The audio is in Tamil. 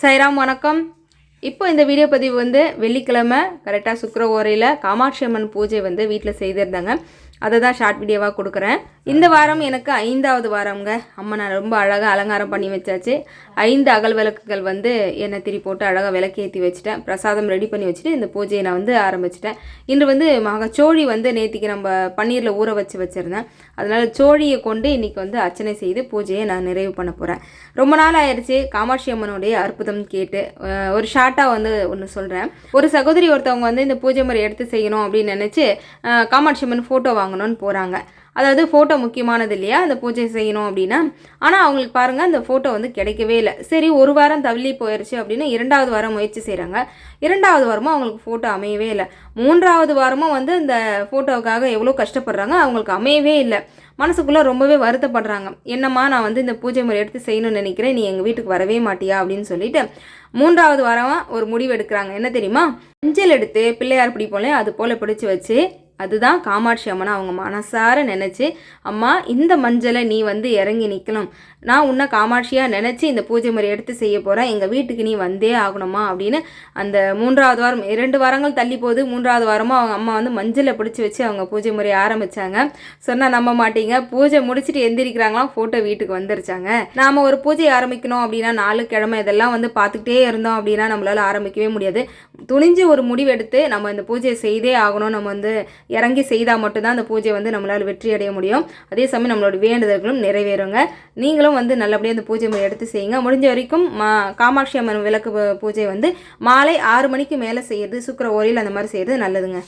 சைராம் வணக்கம். இப்போ இந்த வீடியோ பதிவு வந்து வெள்ளிக்கிழமை கரெக்டாக சுக்கர ஓரையில் காமாட்சி அம்மன் பூஜை வந்து வீட்டில் செய்திருந்தாங்க. அதை தான் ஷார்ட் வீடியோவாக கொடுக்குறேன். இந்த வாரம் எனக்கு ஐந்தாவது வாரம்ங்க. அம்மா நான் ரொம்ப அழகாக அலங்காரம் பண்ணி வச்சாச்சு. ஐந்து அகல் விளக்குகள் வந்து எண்ணெய் திரி போட்டு அழகாக விளக்கேற்றி வச்சுட்டேன். பிரசாதம் ரெடி பண்ணி வச்சுட்டு இந்த பூஜையை நான் வந்து ஆரம்பிச்சிட்டேன். இன்று வந்து மகச்சோழி வந்து நேற்றுக்கு நம்ம பன்னீரில் ஊற வச்சு வச்சுருந்தேன். அதனால் சோழியை கொண்டு இன்றைக்கி வந்து அர்ச்சனை செய்து பூஜையை நான் நிறைவு பண்ண போகிறேன் ரொம்ப நாள் ஆயிடுச்சு. காமாட்சி அம்மனுடைய அற்புதம் கேட்டு ஒரு ஷார்ட்டாக வந்து ஒன்று சொல்கிறேன் ஒரு சகோதரி ஒருத்தவங்க வந்து இந்த பூஜை முறை எடுத்து செய்யணும் அப்படின்னு நினச்சி காமாட்சி அம்மன் ஃபோட்டோ வாங்கணும்னு போகிறாங்க அதாவது ஃபோட்டோ முக்கியமானது இல்லையா? அந்த பூஜை செய்யணும் அப்படின்னா. ஆனால் அவங்களுக்கு பாருங்கள் அந்த ஃபோட்டோ வந்து கிடைக்கவே இல்லை. சரி ஒரு வாரம் தள்ளி போயிடுச்சு அப்படின்னு இரண்டாவது வாரம் முயற்சி செய்கிறாங்க இரண்டாவது வாரமும் அவங்களுக்கு ஃபோட்டோ அமையவே இல்லை. மூன்றாவது வாரமும் வந்து இந்த ஃபோட்டோவுக்காக எவ்வளோ கஷ்டப்படுறாங்க அவங்களுக்கு அமையவே இல்லை. மனசுக்குள்ளே ரொம்பவே வருத்தப்படுறாங்க. என்னம்மா நான் வந்து இந்த பூஜை முறை எடுத்து செய்யணும்னு நினைக்கிறேன். நீ எங்கள் வீட்டுக்கு வரவே மாட்டியா? அப்படின்னு சொல்லிட்டு மூன்றாவது வாரமாக ஒரு முடிவு எடுக்கிறாங்க. என்ன தெரியுமா? மஞ்சள் எடுத்து பிள்ளையார் பிடிப்போம்ல அது போல் பிடிச்சி வச்சு அதுதான் காமாட்சி அம்மனை அவங்க மனசார நினச்சி அம்மா இந்த மஞ்சளை நீ வந்து இறங்கி நிற்கணும் நான் உன்னை காமாட்சியாக நினச்சி இந்த பூஜை முறை எடுத்து செய்ய போகிறேன் எங்கள் வீட்டுக்கு நீ வந்தே ஆகணுமா? அப்படின்னு அந்த மூன்றாவது வாரம் இரண்டு வாரங்கள் தள்ளி போகுது மூன்றாவது வாரமாக அவங்க அம்மா வந்து மஞ்சளை பிடிச்சி வச்சு அவங்க பூஜை முறையை ஆரம்பித்தாங்க சொன்னால் நம்ப மாட்டீங்க. பூஜை முடிச்சுட்டு எந்திரிக்கிறாங்களாம் ஃபோட்டோ வீட்டுக்கு வந்துருச்சாங்க. நாம் ஒரு பூஜை ஆரம்பிக்கணும் அப்படின்னா நாலு கிழமை இதெல்லாம் வந்து பார்த்துக்கிட்டே இருந்தோம் அப்படின்னா நம்மளால் ஆரம்பிக்கவே முடியாது. துணிஞ்சு ஒரு முடிவெடுத்து நம்ம இந்த பூஜையை செய்தே ஆகணும். நம்ம வந்து இறங்கி செய்தால் மட்டும்தான் அந்த பூஜை வந்து நம்மளால் வெற்றி அடைய முடியும். அதே சமயம் நம்மளோட வேண்டுதல்களும் நிறைவேறுங்க. நீங்களும் வந்து நல்லபடியாக அந்த பூஜை எடுத்து செய்யுங்க. முடிஞ்ச வரைக்கும் மா காமாட்சி அம்மன் விளக்கு பூஜை வந்து மாலை ஆறு மணிக்கு மேலே செய்யறது சுக்கர ஓரையில் அந்த மாதிரி செய்யறது நல்லதுங்க.